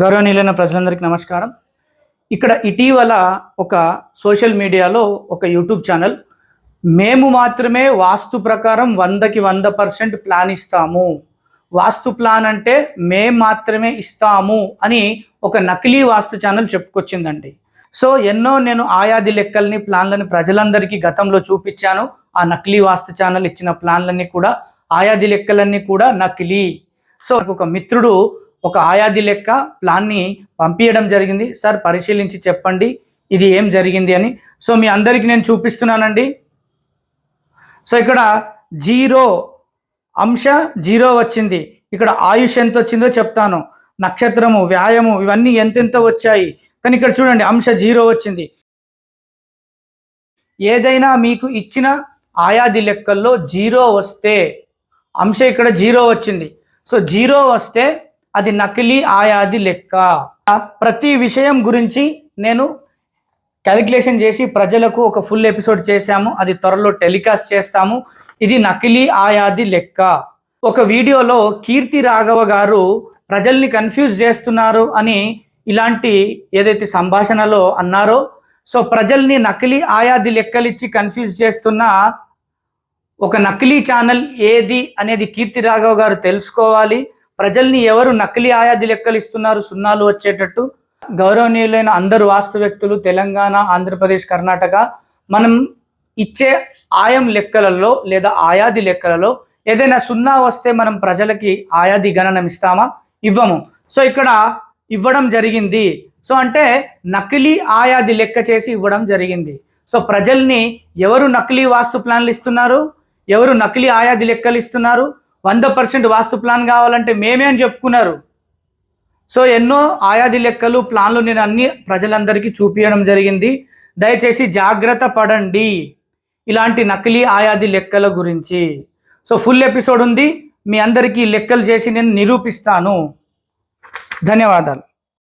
గౌరవనీయులైన ప్రజలందరికీ నమస్కారం. ఇక్కడ ఇటీవల ఒక సోషల్ మీడియాలో ఒక యూట్యూబ్ ఛానల్ మేము మాత్రమే వాస్తు ప్రకారం వందకి వంద పర్సెంట్ ప్లాన్ ఇస్తాము. వాస్తు ప్లాన్ అంటే మేం మాత్రమే ఇస్తాము అని ఒక నకిలీ వాస్తు ఛానల్ చెప్పుకొచ్చిందండి. సో ఎన్నో నేను ఆయాది లెక్కల్ని ప్లాన్లని ప్రజలందరికీ గతంలో చూపించాను. ఆ నకిలీ వాస్తు ఛానల్ ఇచ్చిన ప్లాన్లన్నీ కూడా ఆయాది లెక్కలన్నీ కూడా నకిలీ. సో ఒక మిత్రుడు ఒక ఆయాది లెక్క ప్లాన్ని పంపించడం జరిగింది. సార్ పరిశీలించి చెప్పండి. ఇది ఏం జరిగింది అని. సో మీ అందరికీ నేను చూపిస్తున్నానండి. సో ఇక్కడ జీరో అంశ జీరో వచ్చింది. ఇక్కడ ఆయుష్ ఎంత వచ్చిందో చెప్తాను. నక్షత్రము వ్యాయము ఇవన్నీ ఎంతెంత వచ్చాయి? కానీ ఇక్కడ చూడండి అంశ జీరో వచ్చింది. ఏదైనా మీకు ఇచ్చిన ఆయాది లెక్కల్లో జీరో వస్తే అంశ ఇక్కడ జీరో వచ్చింది. సో జీరో వస్తే అది నకిలీ ఆయాది లెక్క. ప్రతి విషయం గురించి నేను క్యాలిక్యులేషన్ చేసి ప్రజలకు ఒక ఫుల్ ఎపిసోడ్ చేశాము. అది త్వరలో టెలికాస్ట్ చేస్తాము. ఇది నకిలీ ఆయాది లెక్క. ఒక వీడియోలో కీర్తి రాఘవ గారు ప్రజల్ని కన్ఫ్యూజ్ చేస్తున్నారు అని ఇలాంటి ఏదైతే సంభాషణలో అన్నారో సో ప్రజల్ని నకిలీ ఆయాది లెక్కలిచ్చి కన్ఫ్యూజ్ చేస్తున్న ఒక నకిలీ ఛానల్ ఏది అనేది కీర్తి రాఘవ్ గారు తెలుసుకోవాలి. ప్రజల్ని ఎవరు నకిలీ ఆయాది లెక్కలు ఇస్తున్నారు సున్నాలు వచ్చేటట్టు? గౌరవనీయులైన అందరు వాస్తు వ్యక్తులు తెలంగాణ ఆంధ్రప్రదేశ్ కర్ణాటక మనం ఇచ్చే ఆయం లెక్కలలో లేదా ఆయాది లెక్కలలో ఏదైనా సున్నా వస్తే మనం ప్రజలకి ఆయాది గణనం ఇస్తామా? ఇవ్వము. సో ఇక్కడ ఇవ్వడం జరిగింది. సో అంటే నకిలీ ఆయాది లెక్క చేసి ఇవ్వడం జరిగింది. సో ప్రజల్ని ఎవరు నకిలీ వాస్తు ప్లాన్లు ఇస్తున్నారు? ఎవరు నకిలీ ఆయాది లెక్కలు ఇస్తున్నారు? వంద పర్సెంట్ వాస్తు ప్లాన్ కావాలంటే మేమే అని చెప్పుకున్నారు. సో ఎన్నో ఆయాది లెక్కలు ప్లాన్లు నేను అన్ని ప్రజలందరికీ చూపించడం జరిగింది. దయచేసి జాగ్రత్త పడండి. ఇలాంటి నకిలీ ఆయాది లెక్కల గురించి. సో ఫుల్ ఎపిసోడ్ ఉంది. మీ అందరికీ లెక్కలు చేసి నేను నిరూపిస్తాను. ధన్యవాదాలు.